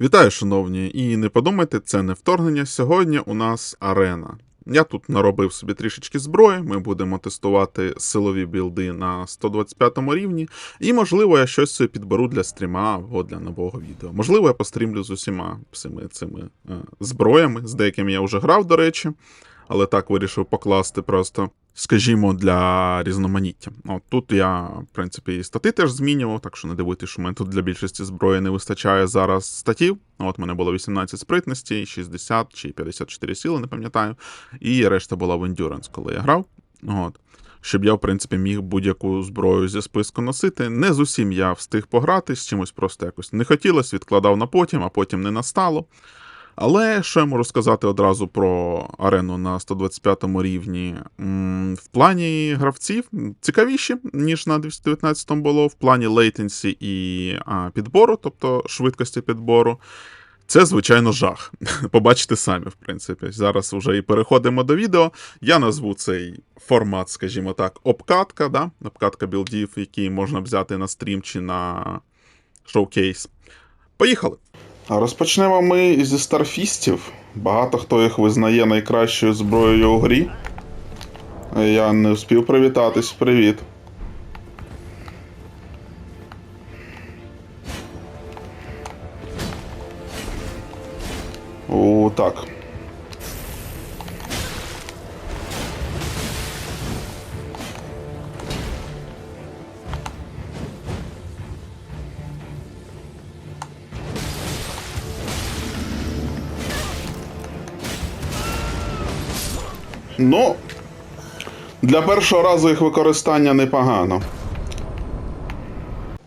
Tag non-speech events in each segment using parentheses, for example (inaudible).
Вітаю, шановні, і не подумайте, це не вторгнення. Сьогодні у нас арена. Я тут наробив собі трішечки зброї. Ми будемо тестувати силові білди на 125 рівні, і, можливо, я щось підберу для стріма або для нового відео. Можливо, я пострімлю з усіма цими цими е, зброями, з деякими я вже грав, до речі, але так вирішив покласти просто, скажімо, для різноманіття. От тут я, в принципі, і стати теж змінював, так що не дивуйтесь, що мене тут для більшості зброї не вистачає зараз статів. От мене було 18 спритності, 60 чи 54 сили, не пам'ятаю. І решта була в Endurance, коли я грав. От. Щоб я, в принципі, міг будь-яку зброю зі списку носити. Не з усім я встиг пограти, з чимось просто якось не хотілося, відкладав на потім, а потім не настало. Але я можу сказати одразу про арену на 125 рівні? В плані гравців цікавіші, ніж на 219 було, в плані лейтенсі і підбору, тобто швидкості підбору. Це, звичайно, жах. (laughs) Побачите самі, в принципі. Зараз вже і переходимо до відео. Я назву цей формат, скажімо так, обкатка, да? обкатка білдів, які можна взяти на стрім чи на шоукейс. Поїхали! Розпочнемо ми зі старфістів. Багато хто їх визнає найкращою зброєю у грі. Я не встиг привітатись. Привіт. О, так. Ну, для першого разу їх використання непогано.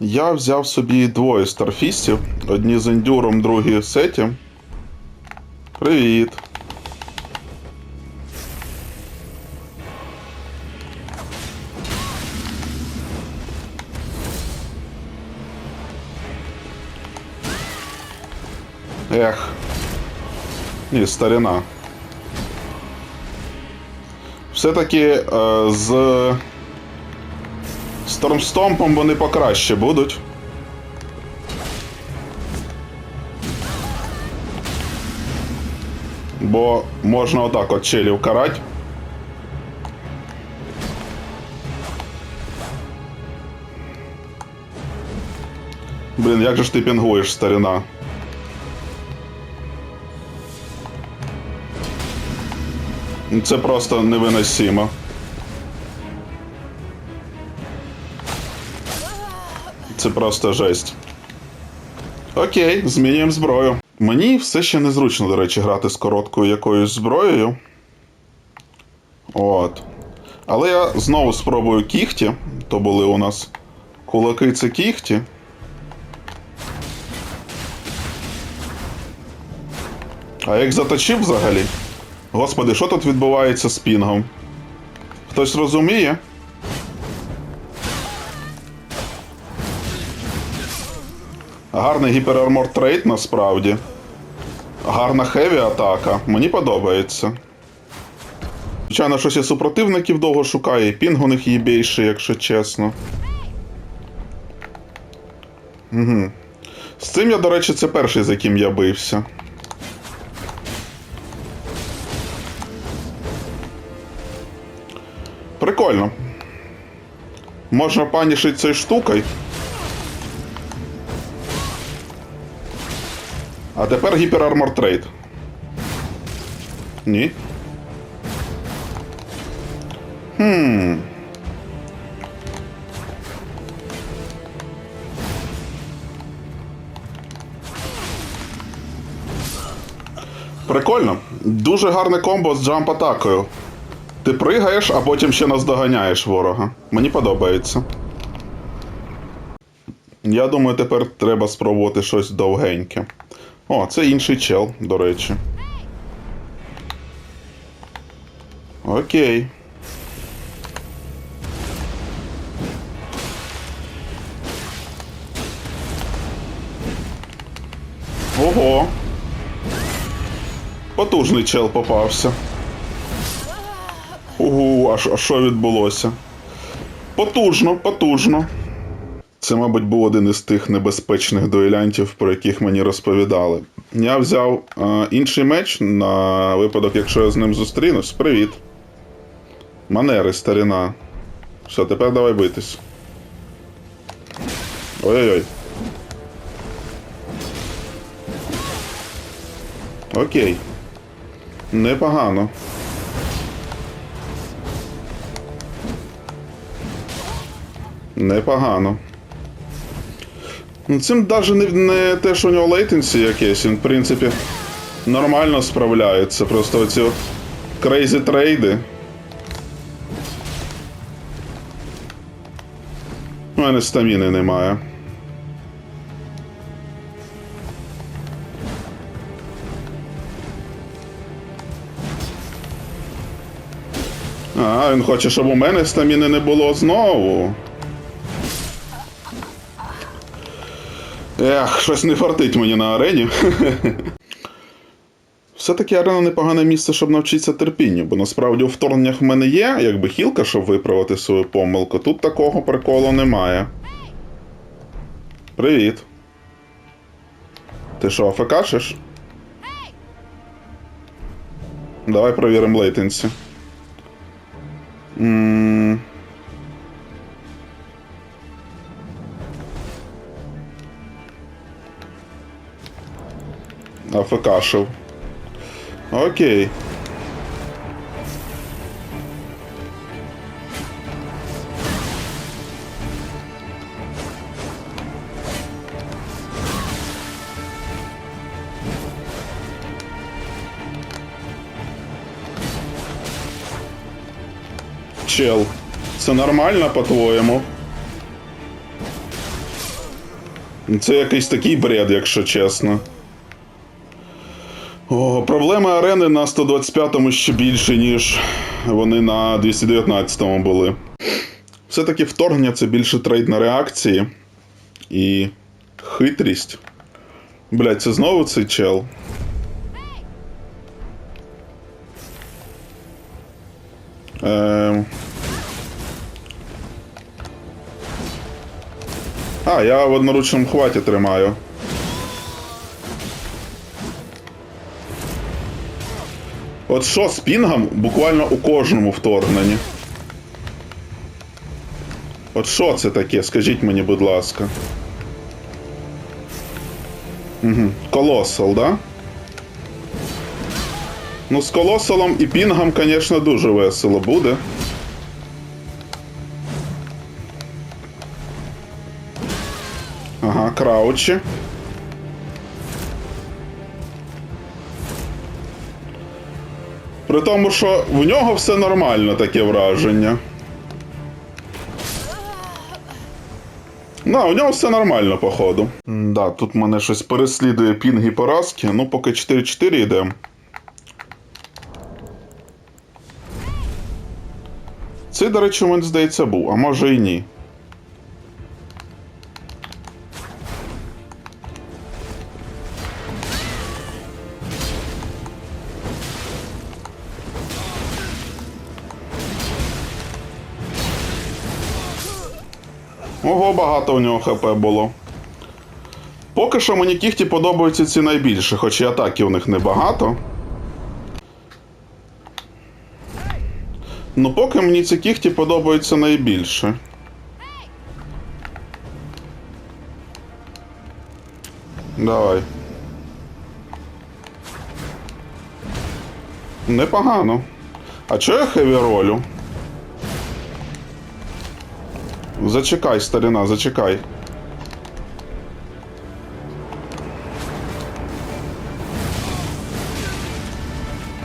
Я взяв собі двоє старфістів. Одні з ендюром, другі з сеті. Привіт. Ех. Ні, старина. Все-таки е, з Стормстомпом вони покраще будуть. Бо можна отак от челів карать. Блін, як же ж ти пінгуєш, старина? Це просто невиносимо. Це просто жесть. Окей, змінюємо зброю. Мені все ще незручно, до речі, грати з короткою якоюсь зброєю. От. Але я знову спробую кіхті. То були у нас кулаки це кіхті. А як заточив взагалі? Господи, що тут відбувається з пінгом? Хтось розуміє? Гарний гіперармор трейд насправді. Гарна хеві атака. Мені подобається. Звичайно, щось і супротивників довго шукає, і пінг у них більше, якщо чесно. Угу. З цим я, до речі, це перший, з яким я бився. Прикольно. Можна панішити цією штукою. А тепер гіперармор трейд. Ні. Хм. Прикольно. Дуже гарне комбо з джамп атакою. Ти пригаєш, а потім ще наздоганяєш ворога. Мені подобається. Я думаю, тепер треба спробувати щось довгеньке. О, це інший чел, до речі. Окей. Ого. Потужний чел попався. Угу, а що- відбулося? Потужно, потужно. Це, мабуть, був один із тих небезпечних дуелянтів, про яких мені розповідали. Я взяв е, інший меч на випадок, якщо я з ним зустрінусь. Привіт. Манери, старіна. Все, тепер давай битись. Ой-ой-ой. Окей. Непогано. Непогано. Ну, цим навіть не, не те, що у нього лейтенсі якесь, він, в принципі, нормально справляється. Просто оці от крейзі трейди. У мене стаміни немає. А, він хоче, щоб у мене стаміни не було знову. Ех, щось не фартить мені на арені. (laughs) Все-таки арена непогане місце, щоб навчитися терпінню, бо насправді у вторгненнях в мене є, якби хілка, щоб виправити свою помилку. Тут такого приколу немає. Привіт. Ти що, АФКшиш? Давай провіримо лейтенсі. М, АФКшив. Окей. Чел, це нормально, по-твоєму? Це якийсь такий бред, якщо чесно. О, проблеми арени на 125-му ще більше, ніж вони на 219-му були. Все-таки вторгнення це більше трейд на реакції і хитрість. Блять, це знову цей чел. Ем... А, я в одноручному хваті тримаю. От що з пінгом буквально у кожному вторгненні. От що це таке? Скажіть мені, будь ласка. Угу. Колосал, да? Ну, з колосалом і пінгом, звісно, дуже весело буде. Ага, краучі. При тому, що в нього все нормально, таке враження. Ну, у нього все нормально, походу. Да, тут мене щось переслідує пінг і поразки. Ну, поки 4-4 йдемо. Цей, до речі, мені здається, був, а може і ні. Багато у нього ХП було. Поки що мені кіхті подобаються ці найбільше, хоч і атаки у них небагато. Ну, поки мені ці кіхті подобаються найбільше. Давай. Непогано. А чого я хеві ролю? Зачекай, старина, зачекай.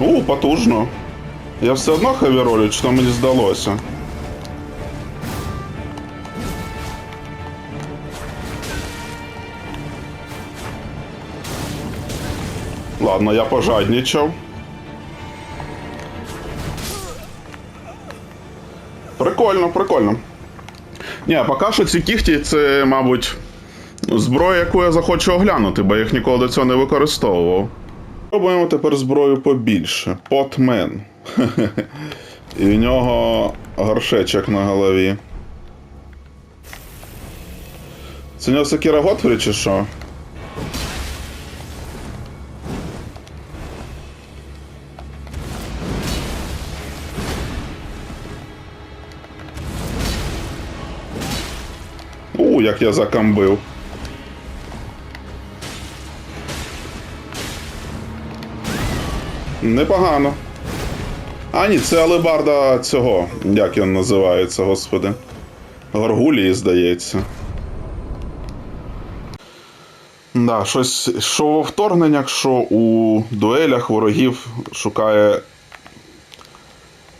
У, потужно. Я все одно хевіролю, чи то мені здалося. Ладно, я пожадничав. Прикольно, прикольно. Ні, поки що ці кіхті це, мабуть, зброя, яку я захочу оглянути, бо я їх ніколи до цього не використовував. Пробуємо тепер зброю побільше. Потмен. (laughs) І в нього горшечок на голові. Це у нього Сакіра Готфрі чи що? Як я закамбив. Непогано. А, ні, це алебарда цього. Як він називається, господи. Горгулії, здається. Да, щось що во вторгненнях, що у дуелях ворогів шукає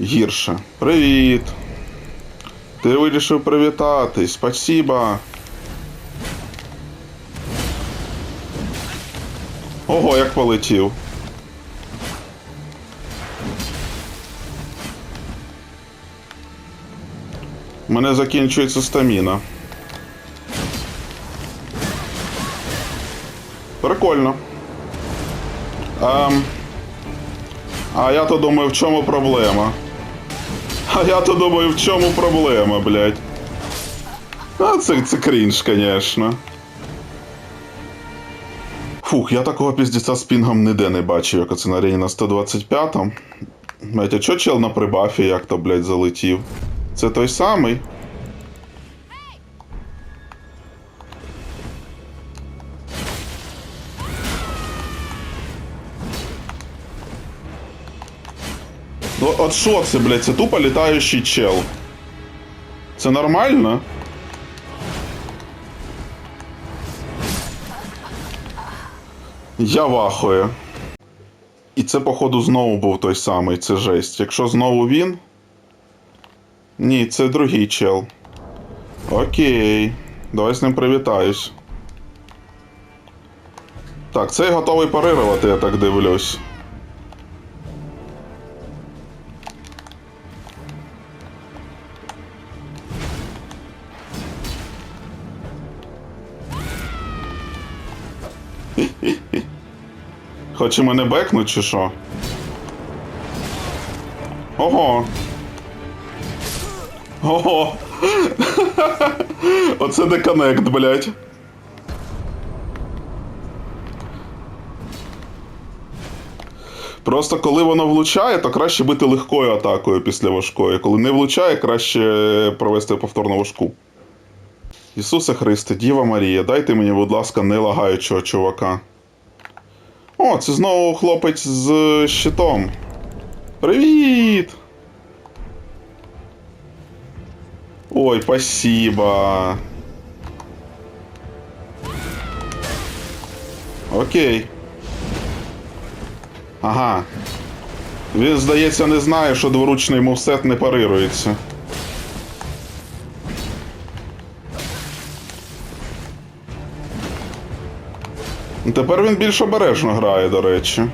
гірше. Привіт! Ти вирішив привітати. Спасіба. Ого, як полетів. У мене закінчується стаміна. Прикольно. Ем, а я то думаю, в чому проблема? А я то думаю, в чому проблема, блядь. А це, це крінж, конечно. Фух, я такого піздіця з пінгом ніде не бачив, як оце на арені на 125-му. Блять, а чо чел на прибафі як то, блядь, залетів? Це той самий? От що це, блядь, це тупо літаючий чел. Це нормально? Я вахую. І це, походу, знову був той самий, це жесть. Якщо знову він. Ні, це другий чел. Окей. Давай з ним привітаюсь. Так, цей готовий парирувати, я так дивлюсь. Хоче мене бекнуть чи що? Ого. Ого. (laughs) Оце деконект, блядь. Просто коли воно влучає, то краще бити легкою атакою після важкої. Коли не влучає, краще провести повторно важку. Ісусе Христе, Діва Марія, дайте мені, будь ласка, не лагаючого чувака. О, це знову хлопець з щитом. Привіт! Ой, спасибо. Окей. Ага. Він, здається, не знає, що дворучний мувсет не парирується. Тепер він більш обережно грає, до речі.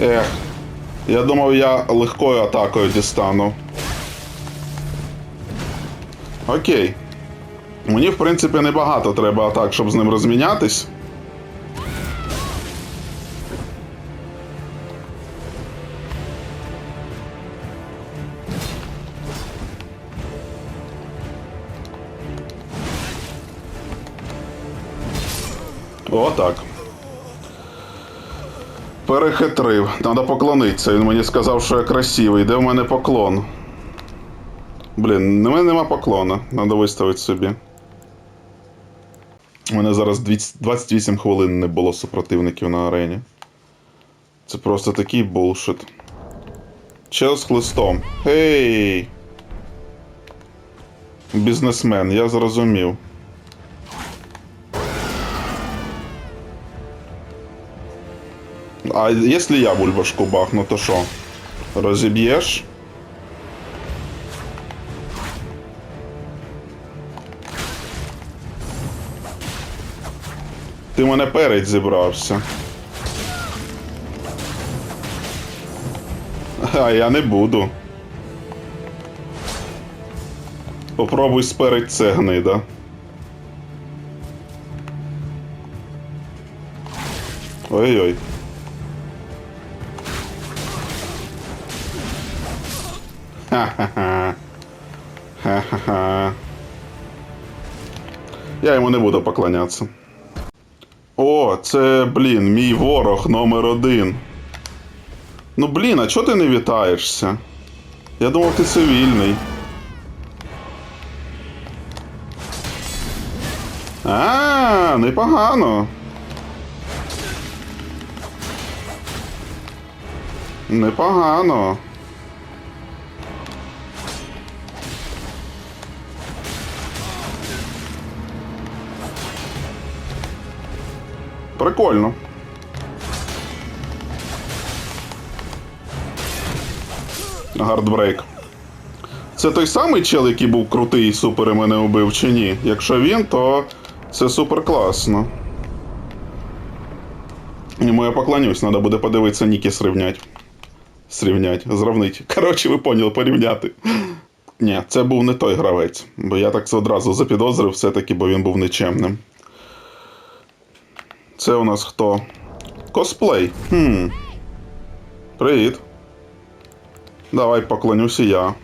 Ех. Я думав, я легкою атакою дістану. Окей. Мені, в принципі, небагато треба атак, щоб з ним розмінятись. Перехитрив. Треба поклонитися. Він мені сказав, що я красивий. Де в мене поклон? Блін, в мене нема поклона. Треба виставити собі. У мене зараз 28 хвилин не було супротивників на арені. Це просто такий булшит. Чел з хлистом. Гей! Бізнесмен, я зрозумів. А если я бульбашку бахну, то що? Розіб'єш? Ти мене перець зібрався. А я не буду. Попробуй спередь це гнида. Ой-ой. Ха-ха-ха. (laughs) Ха-ха-ха. Я йому не буду поклонятися. О, це, блін, мій ворог номер один. Ну блін, а чого ти не вітаєшся? Я думав, ти цивільний. А, непогано. Непогано. Прикольно. Гардбрейк. Це той самий чел, який був крутий і супер і мене убив, чи ні? Якщо він, то це супер класно. Йому я поклонюсь, треба буде подивитися Ніки срівнять. Срівнять, зравнить. Коротше, ви поняли, порівняти. Ні, це був не той гравець, бо я так одразу запідозрив все-таки, бо він був нечемним. Це у нас хто? Косплей. Хм. Привіт. Давай поклонюся я.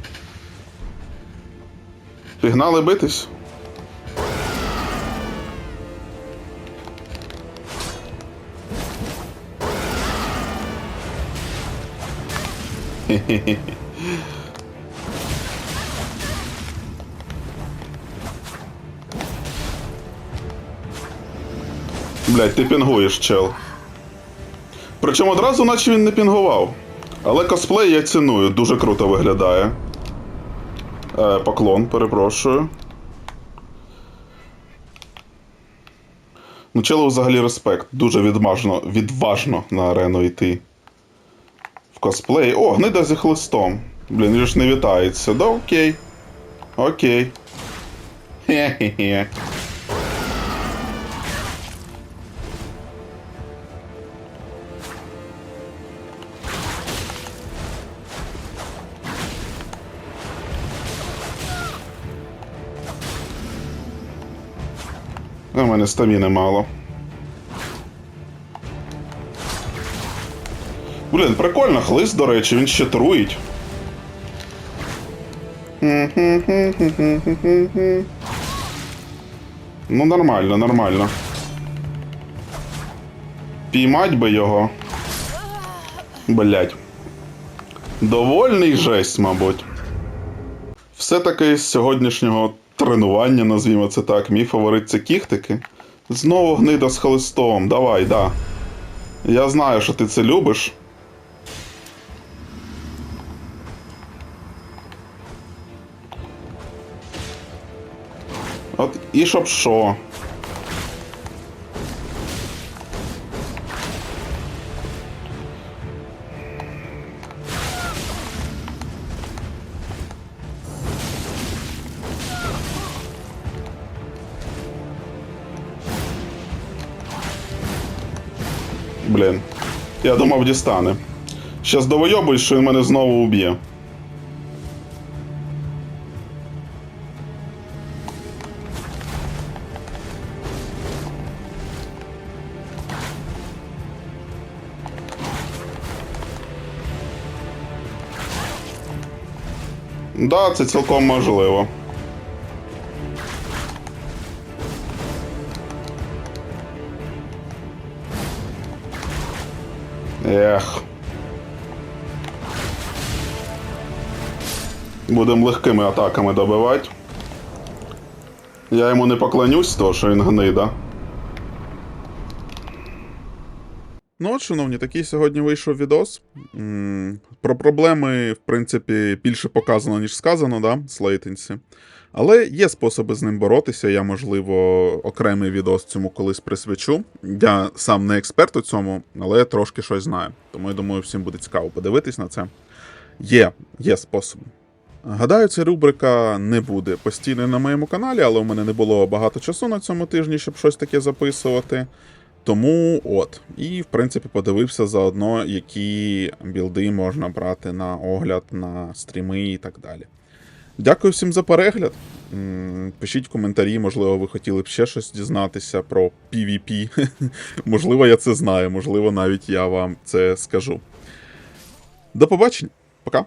Пігнали битись? Хе-хе-хе. Блять, ти пінгуєш, чел. Причому одразу, наче він не пінгував. Але косплей я ціную, дуже круто виглядає. Е, поклон, перепрошую. Ну, челу взагалі респект. Дуже відважно, відважно на арену йти. В косплей. О, гнида зі хлистом. Блін, він ж не вітається. Да окей. Окей. Хе-хе-хе. У мене стаміни мало. Блін, прикольно, хлист, до речі, він ще труїть. Ну, нормально, нормально. Піймать би його. Блять. Довольний жесть, мабуть. Все-таки з сьогоднішнього тренування, назвімо це так, мій фаворит це кіхтики. Знову гнида з холестом. Давай, да. Я знаю, що ти це любиш. От і щоб що. Блін. Я думав, дістане. Щас довойобуюсь, що він мене знову уб'є. Да, це цілком можливо. Ех. Будемо легкими атаками добивати. Я йому не поклонюсь, то що він гнида. Ну от, шановні, такий сьогодні вийшов відос. Про проблеми, в принципі, більше показано, ніж сказано, да, з лейтенсі. Але є способи з ним боротися. Я, можливо, окремий відос цьому колись присвячу. Я сам не експерт у цьому, але трошки щось знаю. Тому я думаю, всім буде цікаво подивитись на це. Є, є способи. Гадаю, ця рубрика не буде постійною на моєму каналі, але у мене не було багато часу на цьому тижні, щоб щось таке записувати. Тому от. І, в принципі, подивився заодно, які білди можна брати на огляд, на стріми і так далі. Дякую всім за перегляд. Пишіть коментарі, можливо, ви хотіли б ще щось дізнатися про PvP. (laughs) можливо, я це знаю, можливо, навіть я вам це скажу. До побачення. Пока.